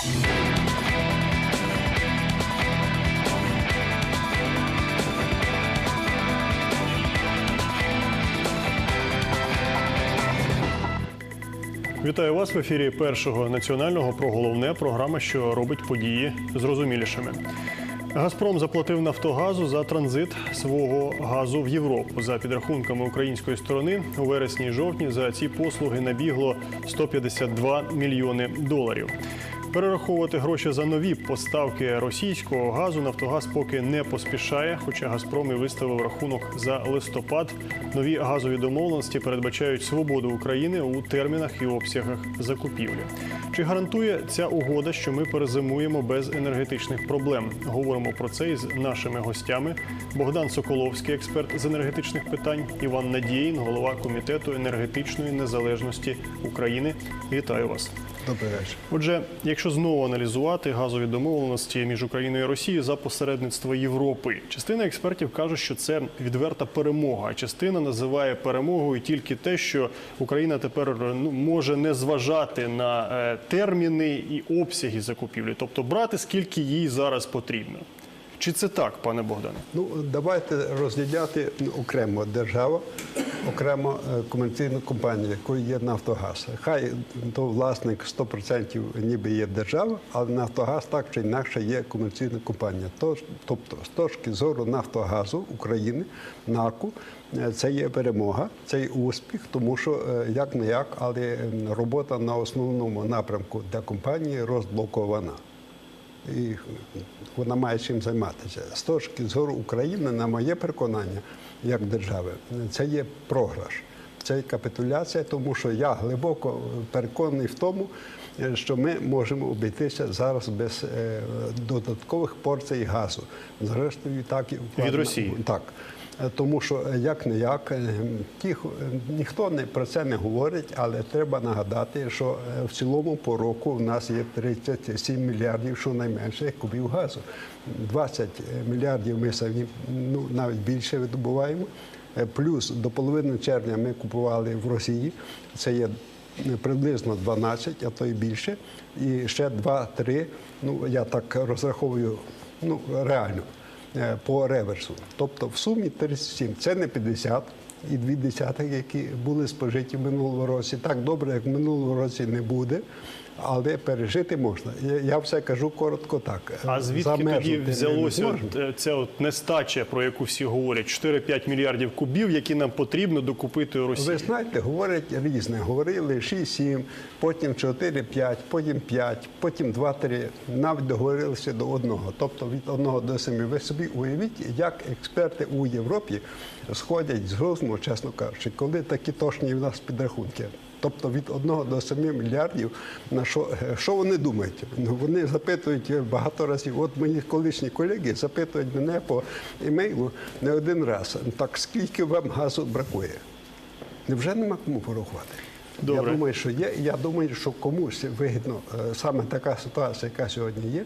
Вітаю вас в ефірі першого національного про головне програма, що робить події зрозумілішими. Газпром заплатив Нафтогазу за транзит свого газу в Європу. За підрахунками української сторони, у вересні і жовтні за ці послуги набігло 152 мільйони доларів. Перераховувати гроші за нові поставки російського газу Нафтогаз поки не поспішає, хоча Газпром і виставив рахунок за листопад. Нові газові домовленості передбачають свободу України у термінах і обсягах закупівлі. Чи гарантує ця угода, що ми перезимуємо без енергетичних проблем? Говоримо про це із нашими гостями. Богдан Соколовський, експерт з енергетичних питань, Іван Надіїн, голова комітету енергетичної незалежності України. Вітаю вас. Добрий вечір. Отже, якщо знову аналізувати газові домовленості між Україною і Росією за посередництво Європи, частина експертів каже, що це відверта перемога. А частина називає перемогою тільки те, що Україна тепер ну, може не зважати на е, терміни і обсяги закупівлі, тобто брати скільки їй зараз потрібно. Чи це так, пане Богдане? Ну давайте розділяти окремо держава, окремо е, комерційну компанію, якою є Нафтогаз. Хай то власник 100% ніби є держава, але Нафтогаз так чи інакше є комерційна компанія. Тобто, з точки зору Нафтогазу України, НАКу, е, це є перемога, це є успіх, тому що як не як, але робота на основному напрямку для компанії розблокована. І вона має чим займатися. З точки зору України, на моє переконання, як держави, це є програш, це є капітуляція, тому що я глибоко переконаний в тому, що ми можемо обійтися зараз без е, додаткових порцій газу. Зрештою, так і Від Росії. Так. Е, Тому що як не як ті, ніхто не про це не говорить, але треба нагадати, що е, в цілому по року в нас є 37 мільярдів, щонайменше кубів газу. 20 мільярдів ми самі ну навіть більше видобуваємо. Е, Плюс до половини червня ми купували в Росії. Це є приблизно 12, а то і більше. І ще 2-3, ну я так розраховую, ну реально е, по реверсу. Тобто в сумі 37. Це не 50 і дві десятих, які були спожиті в минулому році. Так добре, як в минулому році не буде, але пережити можна. Я, все кажу коротко так. А звідки тоді взялося от, е, ця от нестача, про яку всі говорять, 4-5 мільярдів кубів, які нам потрібно докупити у Росії? Ви знаєте, говорять різне. Говорили 6-7, потім 4-5, потім 5, потім 2-3. Навіть договорилися до одного. Тобто від одного до семи. Ви собі уявіть, як експерти у Європі сходять з розуму, чесно кажучи, коли такі точні в нас підрахунки. Тобто від 1 до 7 мільярдів на що, е, що вони думають? Ну, вони запитують багато разів. От мої колишні колеги запитують мене по емейлу не один раз. Так скільки вам газу бракує? Невже нема кому порахувати? Добре. Я думаю, що є. Я думаю, що комусь вигідно е, саме така ситуація, яка сьогодні є,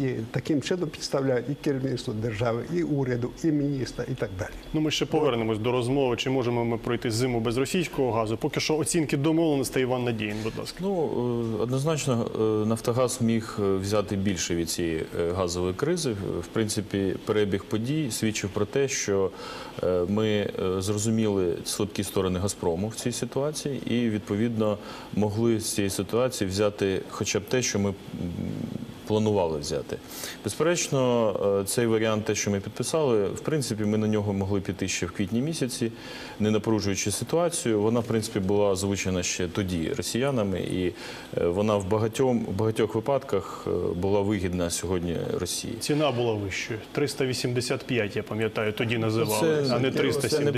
і таким чином підставляють і керівництво держави, і уряду, і міністра, і так далі. Ну, ми ще повернемось до розмови, чи можемо ми пройти зиму без російського газу. Поки що оцінки домовленостей Іван Надіїн, будь ласка. Ну е, однозначно, е, Нафтогаз міг взяти більше від цієї газової кризи. В принципі, перебіг подій свідчив про те, що ми зрозуміли слабкі сторони Газпрому в цій ситуації, і відповідно могли з цієї ситуації взяти хоча б те, що ми планували взяти. Безперечно, е, цей варіант, те, що ми підписали, в принципі, ми на нього могли піти ще в квітні місяці, не напружуючи ситуацію. Вона, в принципі, була озвучена ще тоді росіянами, і е, вона в багатьом, в багатьох випадках е, була вигідна сьогодні Росії. Ціна була вищою. 385, я пам'ятаю, тоді називали, а не Це не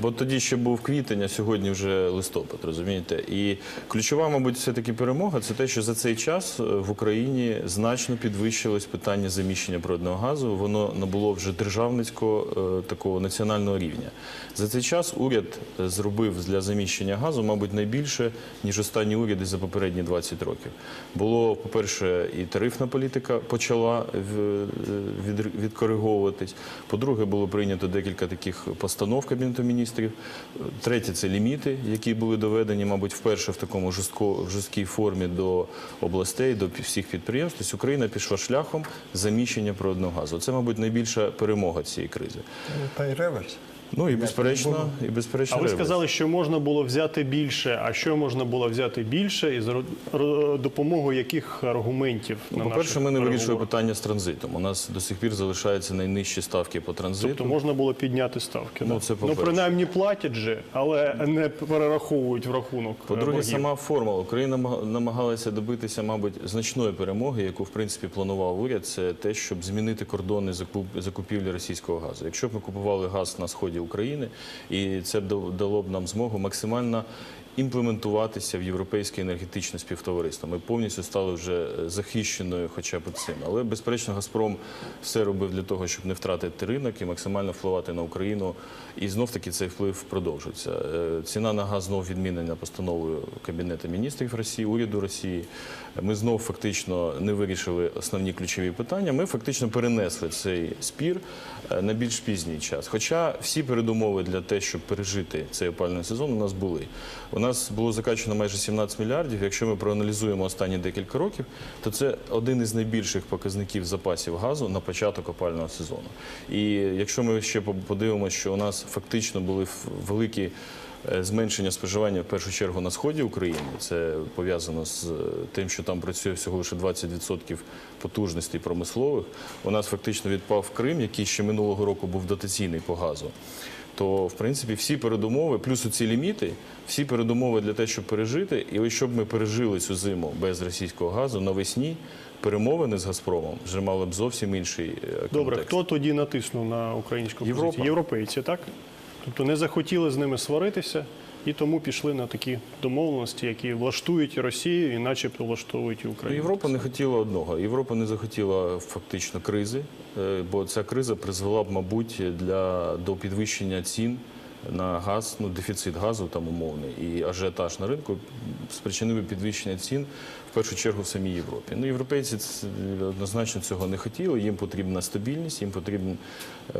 бо тоді ще був квітень, а сьогодні вже листопад, розумієте? І ключова, мабуть, все-таки перемога це те, що за цей час в Україні Значно підвищилось питання заміщення природного газу. Воно набуло вже державницького е, такого національного рівня. За цей час уряд е, зробив для заміщення газу, мабуть, найбільше ніж останні уряди за попередні 20 років. Було, по-перше, і тарифна політика почала е, від- відкориговуватись. По-друге, було прийнято декілька таких постанов Кабінету міністрів. Третє це ліміти, які були доведені, мабуть, вперше в такому жорсткій формі до областей, до всіх підприємств. Тобто Україна пішла шляхом заміщення природного газу. Це, мабуть, найбільша перемога цієї кризи. Та й реверс. Ну і безперечно, і безперечно. А ви сказали, що можна було взяти більше. А що можна було взяти більше і за допомогою яких аргументів? Ну, на по-перше, ми не вирішили питання з транзитом. У нас до сих пір залишаються найнижчі ставки по транзиту. Тобто можна було підняти ставки. Ну, да? це ну принаймні платять же, але не перераховують в рахунок. е, По-друге, боргів. сама формула. Україна намаг- намагалася добитися, мабуть, значної перемоги, яку в принципі планував уряд. Це те, щоб змінити кордони закуп- закупівлі російського газу. Якщо б ми купували газ на сході України, і це дало б нам змогу максимально. Імплементуватися в європейське енергетичне співтовариство. Ми повністю стали вже е, захищеною, хоча б цим. Але безперечно, Газпром все робив для того, щоб не втратити ринок і максимально впливати на Україну. І знов таки цей вплив продовжується. Е, Ціна на газ знов відмінена постановою Кабінету міністрів Росії, уряду Росії. Ми знов фактично не вирішили основні ключові питання. Ми фактично перенесли цей спір е, на більш пізній час. Хоча всі передумови для те, щоб пережити цей опальний сезон, у нас були. У нас було закачано майже 17 мільярдів. Якщо ми проаналізуємо останні декілька років, то це один із найбільших показників запасів газу на початок опального сезону. І якщо ми ще подивимося, що у нас фактично були великі е, зменшення споживання в першу чергу на сході України. Це пов'язано з е, тим, що там працює всього лише 20% потужностей промислових. У нас фактично відпав Крим, який ще минулого року був дотаційний по газу. То, в принципі, всі передумови, плюс ці ліміти, всі передумови для того, щоб пережити. І ось щоб ми пережили цю зиму без російського газу навесні, перемовини з Газпромом вже мали б зовсім інший е, контекст. Добре, хто тоді натиснув на українську Європа. позицію? Європейці, так? Тобто не захотіли з ними сваритися і тому пішли на такі домовленості, які влаштують Росію і начебто влаштовують Ну, Україну. Європа не хотіла одного. Європа не захотіла фактично кризи, бо ця криза призвела б, мабуть, для до підвищення цін на газ, ну дефіцит газу там умовний і ажіотаж на ринку спричинив би підвищення цін в першу чергу в самій Європі. Ну, європейці однозначно цього не хотіли. Їм потрібна стабільність, їм потрібні е,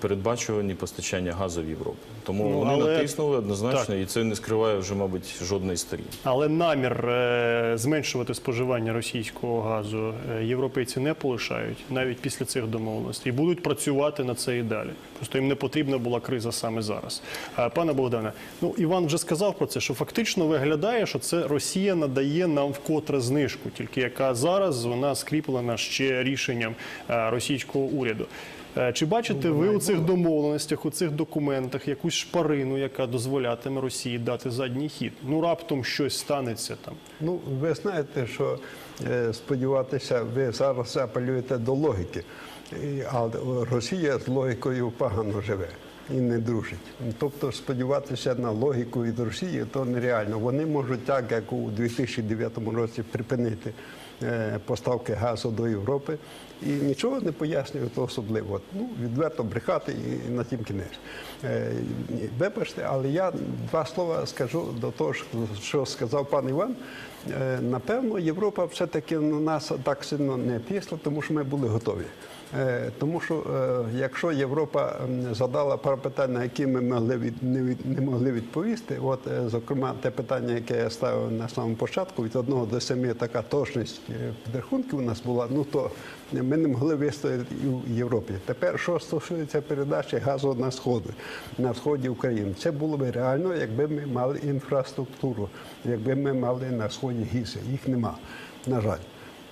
передбачувані постачання газу в Європу. Тому Ну, вони але- натиснули однозначно, Так. і це не скриває вже, мабуть, жодної сторін. Але намір е, зменшувати споживання російського газу е, європейці не полишають навіть після цих домовленостей. І будуть працювати на це і далі. Просто їм не потрібна була криза саме зараз. Е, Пане Богдане, ну Іван вже сказав про це, що фактично виглядає, що це Росія надає нам вкотре знижку, тільки яка зараз вона скріплена ще рішенням російського уряду. Чи бачите ви у цих домовленостях, у цих документах якусь шпарину, яка дозволятиме Росії дати задній хід? Ну раптом щось станеться там. Ну, ви знаєте, що е, сподіватися, ви зараз апелюєте до логіки. А Росія з логікою погано живе і не дружить. Тобто сподіватися на логіку від Росії то нереально. Вони можуть так, як у 2009 році, припинити е, поставки газу до Європи і нічого не пояснюють особливо. Ну, відверто брехати і на тім кінець. Е, Вибачте, але я два слова скажу до того, що- сказав пан Іван. Е, Напевно, Європа все-таки на нас так сильно не тисла, тому що ми були готові. Е, Тому що е, якщо Європа задала пару питань, які ми могли від, не, від, не могли відповісти, от, е, зокрема, те питання, яке я ставив на самому початку, від 1 до 7 така точність підрахунків у нас була, ну то ми не могли вистояти і в Європі. Тепер, що стосується передачі газу на сходи, на сході України, це було б реально, якби ми мали інфраструктуру, якби ми мали на сході гіси. Їх нема, на жаль.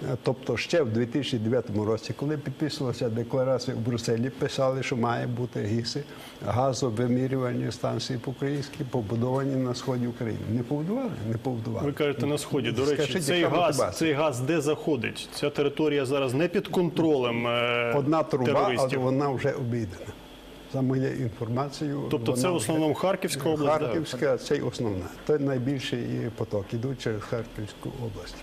Е, Тобто ще в 2009 році, коли підписувалася декларація в Брюсселі, писали, що має бути гіси, газовимірювальні станції по-українськи побудовані на сході України. Не побудували? Не побудували. Ви кажете на сході. До речі, Скажіть, цей газ, мотивація? цей газ де заходить? Ця територія зараз не під контролем е, Одна труба, але вона вже обійдена. За моєю інформацією. Тобто це в основному Харківська область. Харківська це основна. Це найбільший поток, ідуть через Харківську область.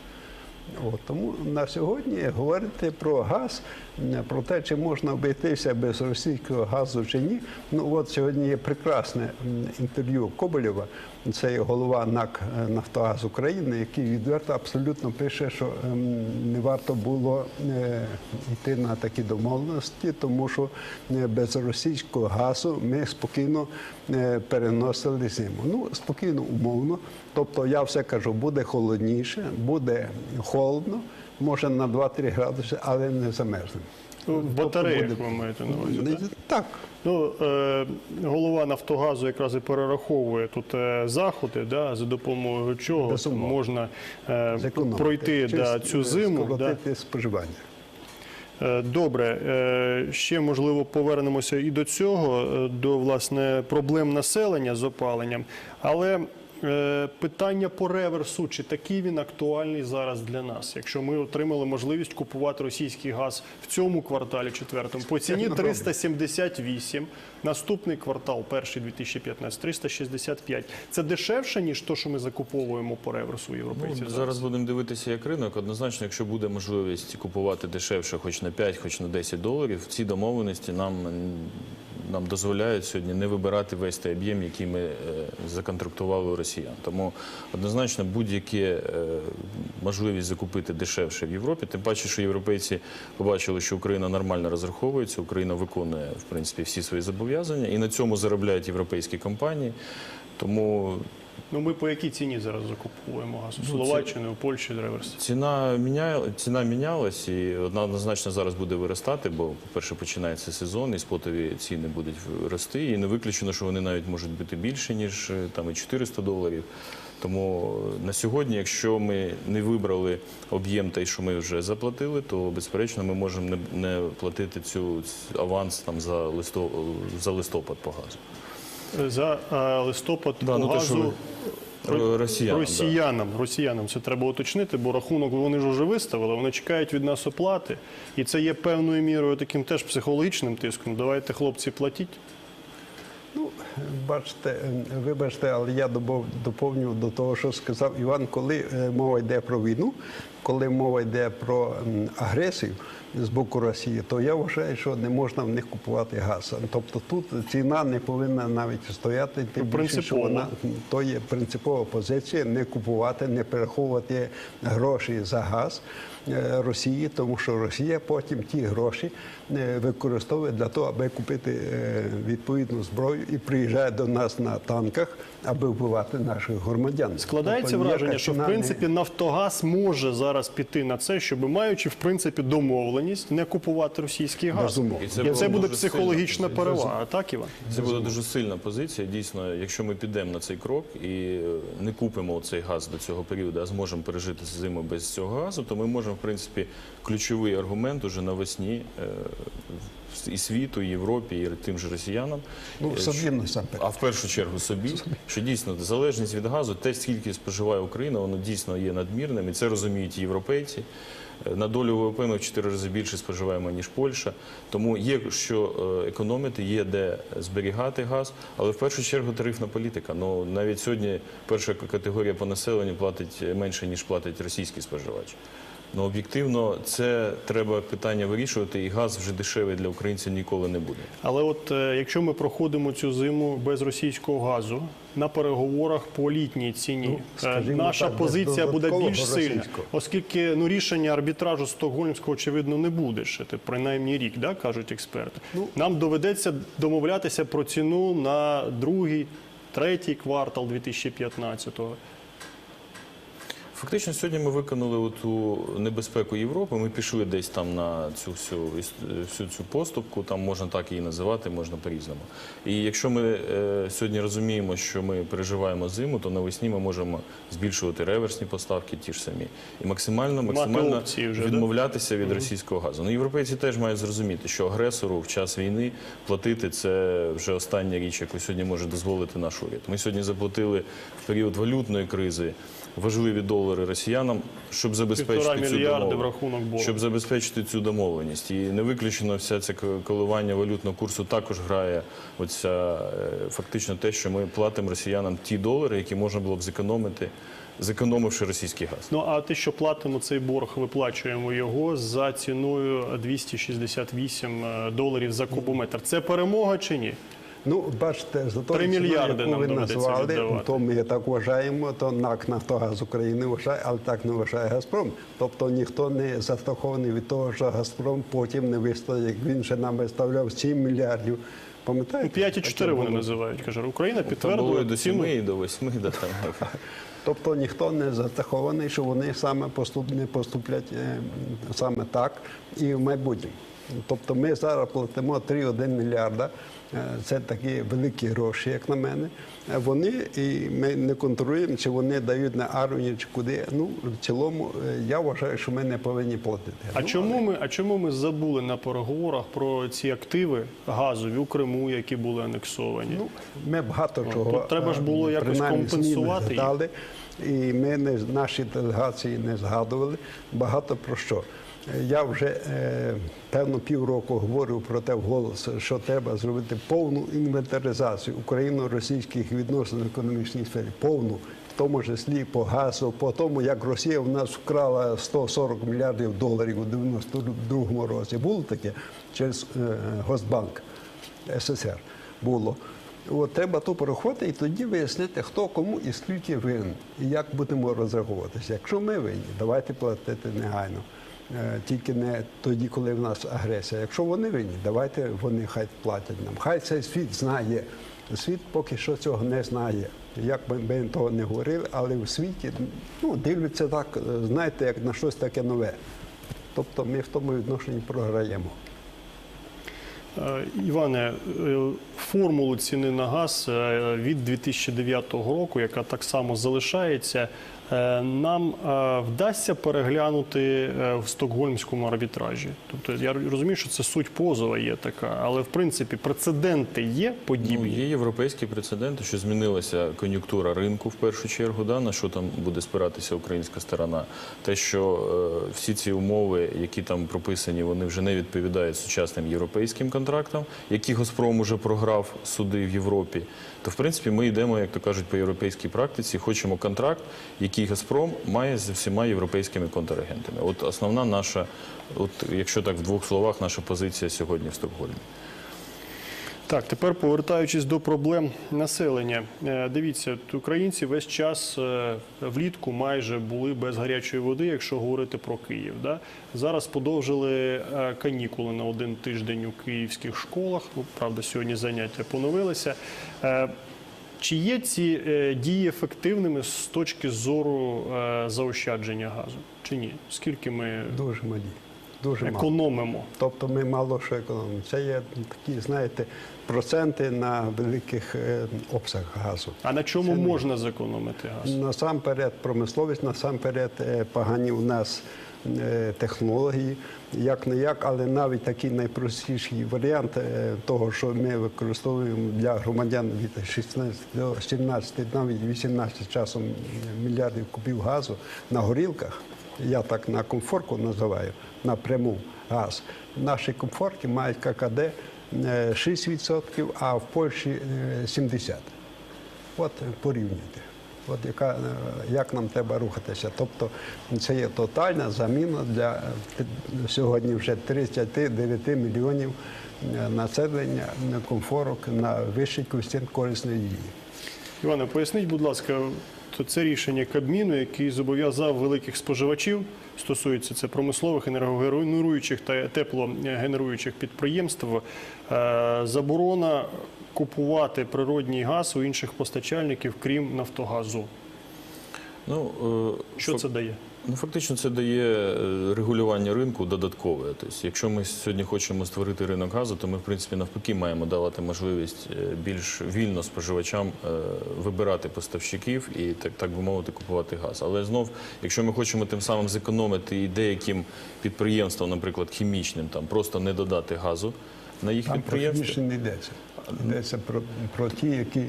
От, тому на сьогодні говорити про газ, про те, чи можна обійтися без російського газу чи ні. Ну от сьогодні є прекрасне інтерв'ю Коболєва, це голова НАК е, Нафтогаз України, який відверто абсолютно пише, що ем, не варто було е, йти на такі домовленості, тому що е, без російського газу ми спокійно переносили зиму. Ну, спокійно, умовно. Тобто я все кажу, буде холодніше, буде холодно, може на 2-3 градуси, але не замерзнемо. В батареях ви маєте на увазі, так? Так. Ну, е, голова Нафтогазу якраз і перераховує тут е, заходи, да, за допомогою чого можна е, пройти да, цю зиму. Да. споживання. Е, Добре, ще можливо повернемося і до цього, до власне проблем населення з опаленням. Але питання по реверсу, чи такий він актуальний зараз для нас, якщо ми отримали можливість купувати російський газ в цьому кварталі четвертому по ціні 378, наступний квартал, перший 2015, 365. Це дешевше, ніж то, що ми закуповуємо по реверсу європейців? Ну, зараз будемо дивитися як ринок. Однозначно, якщо буде можливість купувати дешевше, хоч на 5, хоч на 10 доларів, ці домовленості нам, нам дозволяють сьогодні не вибирати весь той об'єм, який ми е, законтрактували у росіян. Тому однозначно будь-яке е, можливість закупити дешевше в Європі, тим паче, що європейці побачили, що Україна нормально розраховується, Україна виконує в принципі всі свої зобов'язання, і на цьому заробляють європейські компанії. Тому Ну ми по якій ціні зараз закуповуємо газ? У Ну, Словаччини, у Польщі реверс? Ціна міняє ціна мінялась і однозначно зараз буде виростати, бо по-перше, починається сезон, і спотові ціни будуть рости. І не виключено, що вони навіть можуть бути більше ніж е, там і 400 доларів. Тому е, на сьогодні, якщо ми не вибрали об'єм той, що ми вже заплатили, то безперечно ми можемо не, не платити цю аванс там за листо за листопад по газу. За е, листопад Да, по ну, те, що газу Ро- Росіянам, да. росіянам, росіянам це треба уточнити, бо рахунок вони ж вже виставили, вони чекають від нас оплати. І це є певною мірою таким теж психологічним тиском. Давайте, хлопці, платіть. Бачите, вибачте, але я доповню до того, що сказав Іван, коли е, мова йде про війну, коли мова йде про агресію з боку Росії, то я вважаю, що не можна в них купувати газ. Тобто тут ціна не повинна навіть стояти, тим більше, що вона то є принципова позиція не купувати, не перераховувати гроші за газ Росії, тому що Росія потім ті гроші е, використовує для того, аби купити е, відповідну зброю і приїжджає до нас на танках, аби вбивати наших громадян. Складається Тобто враження, що в принципі Нафтогаз може зараз піти на це, щоб маючи в принципі домовленість не купувати російський газ. Безумовно. І І це, це буде психологічна перевага. Так, Іван? Це буде дуже сильна позиція. Дійсно, якщо ми підемо на цей крок і е, не купимо цей газ до цього періоду, а зможемо пережити зиму без цього газу, то ми можемо, в принципі, ключовий аргумент уже навесні е, і світу, і Європі, і тим же росіянам. Ну, е, собі насамперед. а в першу чергу собі, що дійсно залежність від газу, те, скільки споживає Україна, воно дійсно є надмірним, і це розуміють і європейці. Е, На долю ВВП ми в 4 рази більше споживаємо, ніж Польща. Тому є що економити, є де зберігати газ, але в першу чергу тарифна політика. Ну навіть сьогодні перша категорія по населенню платить менше, ніж платить російський споживач. Ну об'єктивно, це треба питання вирішувати, і газ вже дешевий для українців ніколи не буде. Але от е, якщо ми проходимо цю зиму без російського газу на переговорах по літній ціні, Ну, е, скажімо наша так, позиція буде більш сильна, оскільки ну рішення арбітражу стокгольмського очевидно не буде ще принаймні рік, да, кажуть експерти. Ну, Нам доведеться домовлятися про ціну на другий, третій квартал 2015-го. Фактично, сьогодні ми виконали ту небезпеку Європи. Ми пішли десь там на цю всю, всю цю поступку, там можна так її називати, можна по-різному. І якщо ми е, сьогодні розуміємо, що ми переживаємо зиму, то навесні ми можемо збільшувати реверсні поставки, ті ж самі, і максимально максимально вже, да? відмовлятися від російського газу. Ну, європейці теж мають зрозуміти, що агресору в час війни платити це вже остання річ, яку сьогодні може дозволити наш уряд. Ми сьогодні заплатили в період валютної кризи важливі долари росіянам, щоб забезпечити цю домовленість. Щоб забезпечити цю домовленість. І не виключено все це коливання валютного курсу також грає оця е, фактично те, що ми платимо росіянам ті долари, які можна було б зекономити зекономивши російський газ. Ну а те, що платимо цей борг, виплачуємо його за ціною 268 е, доларів за кубометр. Це перемога чи ні? Ну, бачите, за мільярди яку ви назвали, то ми так вважаємо, то НАК Нафтогаз України вважає, але так не вважає Газпром. Тобто ніхто не застрахований від того, що Газпром потім не виставить, як він же нам виставляв 7 мільярдів. Пам'ятаєте? 5,4 Таке вони називають. Каже, Україна підтвердила до ціну. 7, і до 8, да, там. Тобто ніхто не застрахований, що вони саме поступ, не поступлять е, саме так і в майбутньому. Тобто ми зараз платимо 3,1 мільярда. Е, Це такі великі гроші, як на мене. Е, Вони і ми не контролюємо, чи вони дають на армію, чи куди. Ну в цілому е, я вважаю, що ми не повинні платити. А Ну, чому ми, а чому ми забули на переговорах про ці активи газові у Криму, які були анексовані? Ну, ми багато чого тут треба ж було якось компенсувати їх. і ми не наші делегації не згадували багато про що. Я вже е, певно півроку говорив про те вголос, що треба зробити повну інвентаризацію україно-російських відносин в економічній сфері, повну, в тому числі по газу, по тому, як Росія в нас вкрала 140 мільярдів доларів у 92-му році. Було таке через е, Госбанк. СССР було. От треба то порахувати і тоді вияснити, хто кому і скільки винен, і як будемо розраховуватися. Якщо ми винні, давайте платити негайно. Е, Тільки не тоді, коли в нас агресія. Якщо вони винні, давайте вони хай платять нам. Хай цей світ знає. Світ поки що цього не знає. Як би ми того не говорили, але в світі ну, дивляться так, знаєте, як на щось таке нове. Тобто ми в тому відношенні програємо. Е, Іване, е, формулу ціни на газ від 2009 року, яка так само залишається, нам е, вдасться переглянути е, в стокгольмському арбітражі. Тобто я розумію, що це суть позова є така, але в принципі прецеденти є Ну, подібні. є європейські прецеденти, що змінилася кон'юнктура ринку в першу чергу, да, на що там буде спиратися українська сторона. Те, що е, всі ці умови, які там прописані, вони вже не відповідають сучасним європейським контрактам, які Газпром уже програв суди в Європі. То в принципі ми йдемо, як то кажуть, по європейській практиці. Хочемо контракт, який Газпром має з всіма європейськими контрагентами. От основна наша, от якщо так в двох словах, наша позиція сьогодні в Стокгольмі. Так, тепер повертаючись до проблем населення. Е, Дивіться, українці весь час е, влітку майже були без гарячої води, якщо говорити про Київ. Да? Зараз подовжили е, канікули на один тиждень у київських школах. Ну, правда, сьогодні заняття поновилися. Чи є ці дії ефективними з точки зору заощадження газу? Чи ні? Скільки ми Дуже малі. Дуже мало. економимо? Тобто ми мало що економимо. Це є такі, знаєте, проценти на великих е, обсягах газу. А на чому можна зекономити газ? Насамперед промисловість, насамперед е, погані у нас е, технології, як не як, але навіть такий найпростіший варіант того, що ми використовуємо для громадян від 16 до 17, навіть 18 часом мільярдів кубів газу на горілках. Я так на комфорку називаю, напряму газ. Наші комфорки мають ККД е, 6%, а в Польщі е, 70%. От е, порівнюйте. От яка, е, як нам треба рухатися. Тобто це є тотальна заміна для е, сьогодні вже 39 мільйонів е, населення на комфорок на вищий коефіцієнт корисної дії. Іване, поясніть, будь ласка, то це рішення Кабміну, який зобов'язав великих споживачів, стосується це промислових енергогенеруючих та теплогенеруючих підприємств, е, заборона купувати природній газ у інших постачальників, крім Нафтогазу. Ну, е, Що фак- це дає? Ну, фактично, це дає е, регулювання ринку додаткове. Тобто, якщо ми сьогодні хочемо створити ринок газу, то ми, в принципі, навпаки, маємо давати можливість е, більш вільно споживачам е, вибирати поставщиків і так, так би мовити, купувати газ. Але знов, якщо ми хочемо тим самим зекономити і деяким підприємствам, наприклад, хімічним, там просто не додати газу на їх підприємстві. не йдеться. Йдеться про, про ті, які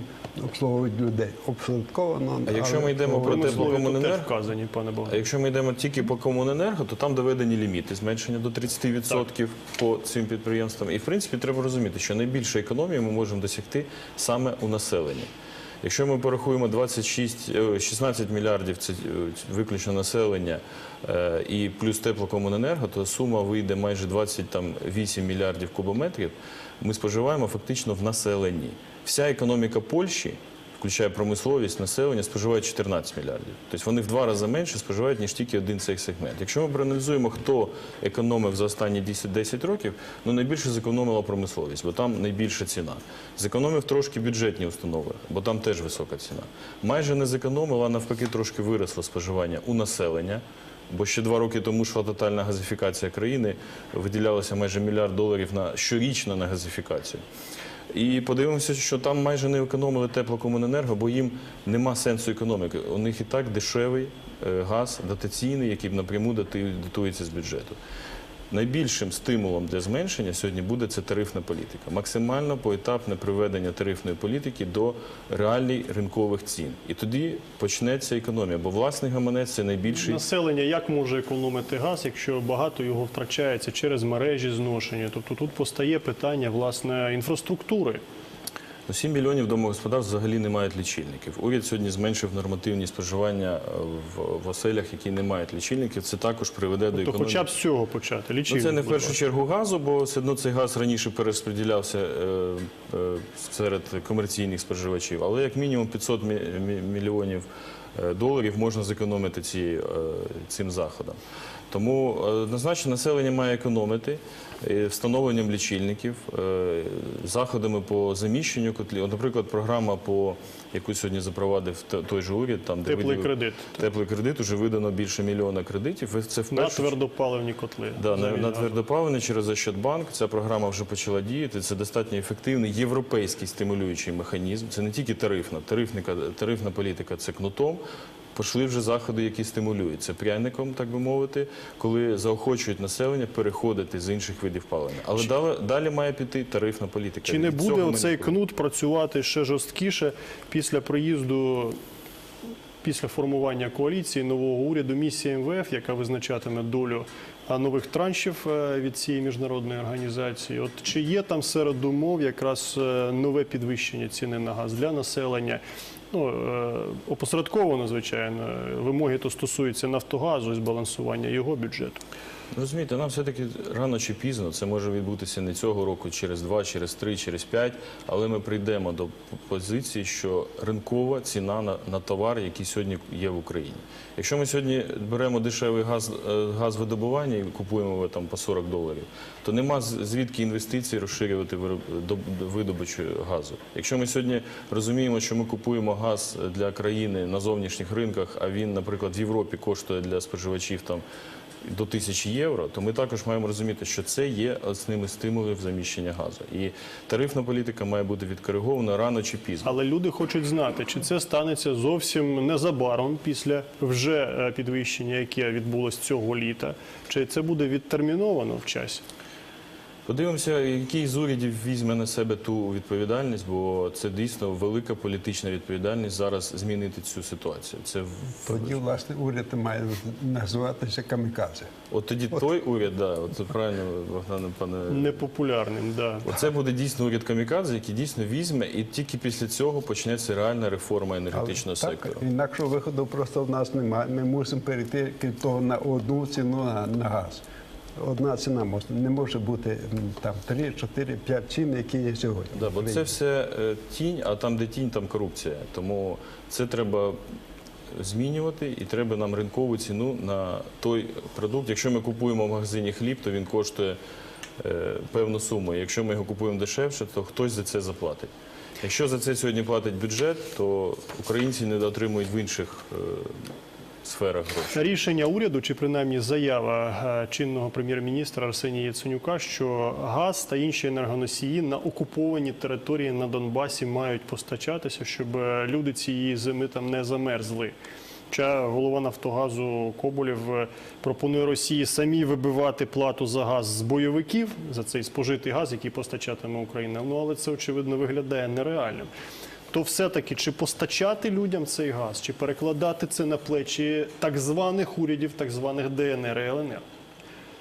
обслуговують людей. Обслуговано. А якщо ми йдемо про те, по комуненерго, вказані, пане А якщо ми йдемо тільки по комуненерго, то там доведені ліміти, зменшення до 30% по цим підприємствам. І в принципі треба розуміти, що найбільшу економію ми можемо досягти саме у населенні. Якщо ми порахуємо 26, е, 16 мільярдів це е, виключно населення е, і плюс теплокомуненерго, то сума вийде майже 28 мільярдів кубометрів. Ми споживаємо фактично в населенні. Вся економіка Польщі, включає промисловість, населення, споживає 14 мільярдів. Тобто вони в два рази менше споживають, ніж тільки один цей сегмент. Якщо ми проаналізуємо, хто економив за останні 10 10 років, ну найбільше зекономила промисловість, бо там найбільша ціна. Зекономив трошки бюджетні установи, бо там теж висока ціна. Майже не зекономила, а навпаки, трошки виросло споживання у населення. Бо ще два роки тому йшла тотальна газифікація країни, виділялося майже мільярд доларів на щорічно на газифікацію. І подивимося, що там майже не економили теплокомуненерго, бо їм нема сенсу економіки. У них і так дешевий е, газ дотаційний, який напряму дотується з бюджету. Найбільшим стимулом для зменшення сьогодні буде це тарифна політика. Максимально поетапне приведення тарифної політики до реальних ринкових цін. І тоді почнеться економія, бо власний гаманець це найбільший Населення як може економити газ, якщо багато його втрачається через мережі зношення? Тобто тут постає питання власне інфраструктури. Ну, 7 мільйонів домогосподарств взагалі не мають лічильників. Уряд сьогодні зменшив нормативні споживання е, в, в оселях, які не мають лічильників. Це також приведе до То хоча б з цього почати. Ну, Лічильник, це не в першу чергу газу, бо все одно цей газ раніше перерозподілявся е, е, серед комерційних споживачів. Але як мінімум 500 мі- мі- мільйонів доларів можна зекономити ці, е, цим заходом. Тому е, однозначно населення має економити е, встановленням лічильників, е, заходами по заміщенню котлів. Наприклад, програма, по яку сьогодні запровадив той же уряд, там де Теплий кредит. Теплий кредит уже видано більше мільйона кредитів. Це в На твердопаливні котли. Да, на, на газу. через Ощадбанк ця програма вже почала діяти. Це достатньо ефективний європейський стимулюючий механізм. Це не тільки тарифна, тарифника, тарифна політика це кнутом. Пішли вже заходи, які стимулюють. Це пряником, так би мовити, коли заохочують населення переходити з інших видів палення. Але далі, далі має піти тарифна політика. Чи не Від буде оцей кнут працювати ще жорсткіше після приїзду, після формування коаліції нового уряду місія МВФ, яка визначатиме долю нових траншів е, від цієї міжнародної організації? От чи є там серед умов якраз е, нове підвищення ціни на газ для населення? Ну, е, опосередковано, звичайно, вимоги то стосуються Нафтогазу і збалансування його бюджету. Розумієте, нам все-таки рано чи пізно це може відбутися не цього року, через два, через три, через п'ять, але ми прийдемо до позиції, що ринкова ціна на, на товар, який сьогодні є в Україні. Якщо ми сьогодні беремо дешевий газ, е, газ видобування і купуємо його там по 40 доларів, то нема звідки інвестицій розширювати видобичу газу. Якщо ми сьогодні розуміємо, що ми купуємо газ для країни на зовнішніх ринках, а він, наприклад, в Європі коштує для споживачів там до тисячі євро, то ми також маємо розуміти, що це є основними стимулів заміщення газу. І тарифна політика має бути відкоригована рано чи пізно. Але люди хочуть знати, чи це станеться зовсім незабаром після вже е, підвищення, яке відбулось цього літа, чи це буде відтерміновано в часі? Подивимося, який з урядів візьме на себе ту відповідальність, бо це дійсно велика політична відповідальність зараз змінити цю ситуацію. Це Тоді, власне, уряд має називатися камікадзе. от тоді той уряд, да, от це правильно, Богдане, пане. Непопулярним, да. Оце буде дійсно уряд камікадзе, який дійсно візьме, і тільки після цього почнеться реальна реформа енергетичного так, сектору. інакшого виходу просто в нас немає. Ми мусимо перейти крім того на одну ціну на, на газ. Одна ціна може, не може бути там 3, 4, 5 цін, які є сьогодні. Да, бо це все е, тінь, а там, де тінь, там корупція. Тому це треба змінювати, і треба нам ринкову ціну на той продукт. Якщо ми купуємо в магазині хліб, то він коштує е, певну суму. Якщо ми його купуємо дешевше, то хтось за це заплатить. Якщо за це сьогодні платить бюджет, то українці не отримують в інших е, сферах грошей. Рішення уряду, чи принаймні заява е, чинного прем'єр-міністра Арсенія Яценюка, що газ та інші енергоносії на окупованій території на Донбасі мають постачатися, щоб е, люди цієї зими там не замерзли. Хоча голова Нафтогазу Коболєв е, пропонує Росії самі вибивати плату за газ з бойовиків за цей спожитий газ, який постачатиме Україна. Ну але це очевидно виглядає нереальним. То все-таки чи постачати людям цей газ, чи перекладати це на плечі так званих урядів, так званих ДНР і ЛНР?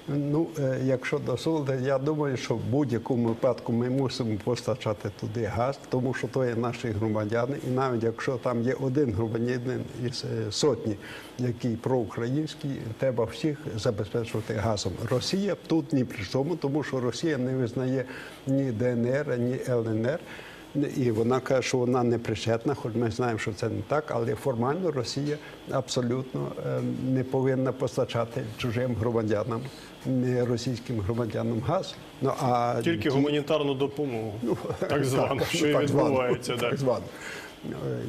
Ну, е, якщо дозволите, я думаю, що в будь-якому випадку ми мусимо постачати туди газ, тому що то є наші громадяни. І навіть якщо там є один громадянин із е, сотні, який проукраїнський, треба всіх забезпечувати газом. Росія тут ні при чому, тому що Росія не визнає ні ДНР, ні ЛНР. І вона каже, що вона не причетна, хоч ми знаємо, що це не так, але формально Росія абсолютно е, не повинна постачати чужим громадянам, не російським громадянам газ. Ну а Тільки гуманітарну допомогу, так звану, так, що так і відбувається. Так Так. звану.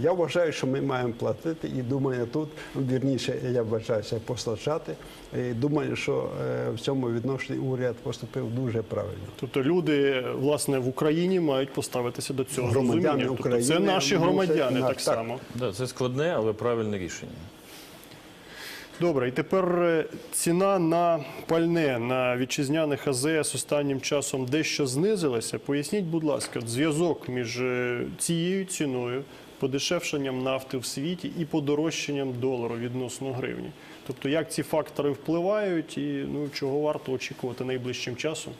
Я вважаю, що ми маємо платити, і думаю, тут вірніше я вважаюся постачати. І думаю, що е, в цьому відношенні уряд поступив дуже правильно. Тобто люди власне в Україні мають поставитися до цього Громадяни розуміння. Тобто це наші громадяни так так. само. Да, це складне, але правильне рішення. Добре, і тепер е, ціна на пальне на вітчизняних АЗС останнім часом дещо знизилася. Поясніть, будь ласка, зв'язок між е, цією ціною, подешевшенням нафти в світі і подорожчанням долару відносно гривні. Тобто, як ці фактори впливають, і ну чого варто очікувати найближчим часом?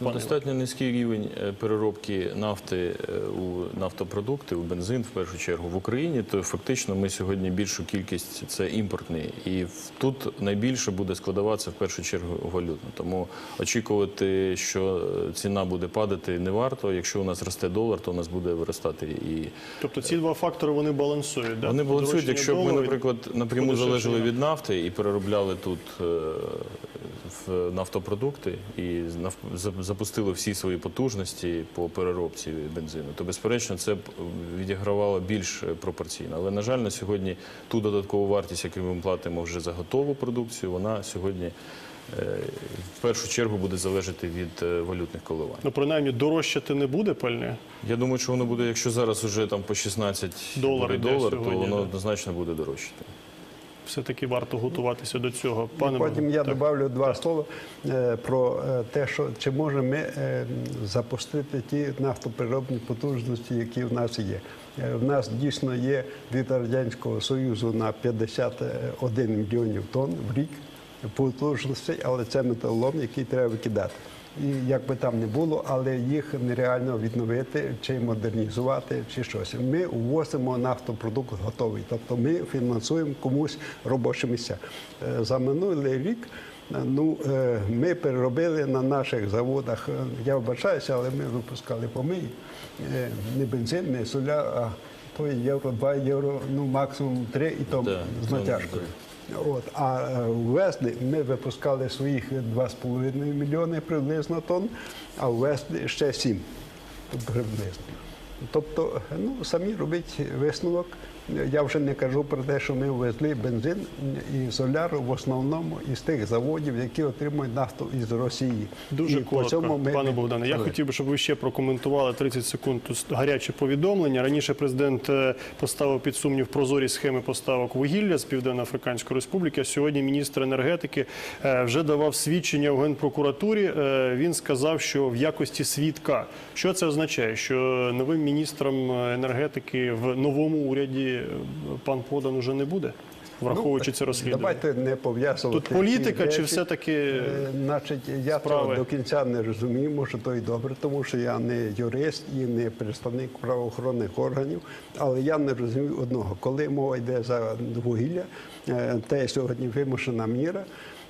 Ну, достатньо низький рівень е, переробки нафти е, у нафтопродукти, у бензин в першу чергу в Україні. То фактично ми сьогодні більшу кількість це імпортний, і тут найбільше буде складуватися в першу чергу валютно. Тому очікувати, що е, ціна буде падати, не варто. Якщо у нас росте долар, то у нас буде виростати і Тобто ці два фактори вони балансують. Да? Вони балансують, якщо б ми, наприклад, напряму залежали від нафти і переробляли тут в нафтопродукти і запустили всі свої потужності по переробці бензину, то безперечно це б відігравало більш пропорційно. Але на жаль, на сьогодні ту додаткову вартість, яку ми платимо вже за готову продукцію, вона сьогодні е, в першу чергу буде залежати від е, валютних коливань. Ну, принаймні, дорожчати не буде пальне. Я думаю, що воно буде, якщо зараз вже там по 16 Долар буде йде долар, то воно однозначно буде дорожчати. Все-таки варто готуватися до цього. Пане Потім я так. добавлю два слова е, про е, те, що чи можемо ми е, запустити ті нафтопереробні потужності, які в нас є. В нас дійсно є від Радянського Союзу на 51 мільйонів тонн в рік потужностей, але це металолом, який треба викидати. І як би там не було, але їх нереально відновити чи модернізувати, чи щось. Ми ввозимо нафтопродукт готовий, тобто ми фінансуємо комусь робочі місця. Е, За минулий рік е, ну, е, ми переробили на наших заводах. Я вибачаюся, але ми випускали помий, не бензин, не соля, а то євро 2, євро, ну максимум 3 і то Да, з натяжкою. От, а е, ввезли ми випускали своїх 2,5 мільйони приблизно тонн, а ввезли ще 7 приблизно. Тобто, ну самі робіть висновок. Я вже не кажу про те, що ми ввезли бензин і соляру в основному із тих заводів, які отримують нафту із Росії. Дуже і коротко, пане Богдане. Я хотів би, щоб ви ще прокоментували 30 секунд гаряче повідомлення. Раніше президент е, поставив під сумнів прозорі схеми поставок вугілля з Південно-Африканської Республіки. А сьогодні міністр енергетики е, вже давав свідчення в генпрокуратурі. Е, Він сказав, що в якості свідка. Що це означає? Що новим міністром енергетики в новому уряді пан Подан уже не буде, враховуючи це розслідування. Ну, Давайте не пов'язувати. Тут політика чи все-таки Е, Значить, я справи? до кінця не розумію, може то і добре, тому що я не юрист і не представник правоохоронних органів. Але я не розумію одного, коли мова йде за вугілля, е, те сьогодні вимушена міра.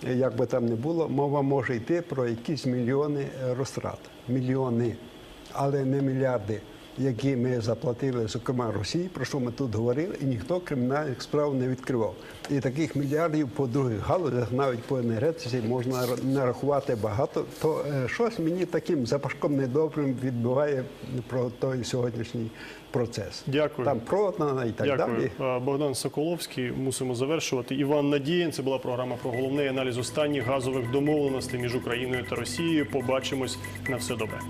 е, Як би там не було, мова може йти про якісь мільйони розтрат. Мільйони, але не мільярди, які ми заплатили, зокрема Росії, про що ми тут говорили, і ніхто кримінальних справ не відкривав. І таких мільярдів по других галузях, навіть по енергетиці, можна нарахувати багато. То е, щось мені таким запашком недобрим відбуває про той сьогоднішній процес. Дякую. Там продана і так Дякую. далі. Богдан Соколовський. Мусимо завершувати. Іван Надієн. Це була програма про головний аналіз останніх газових домовленостей між Україною та Росією. Побачимось на все добре.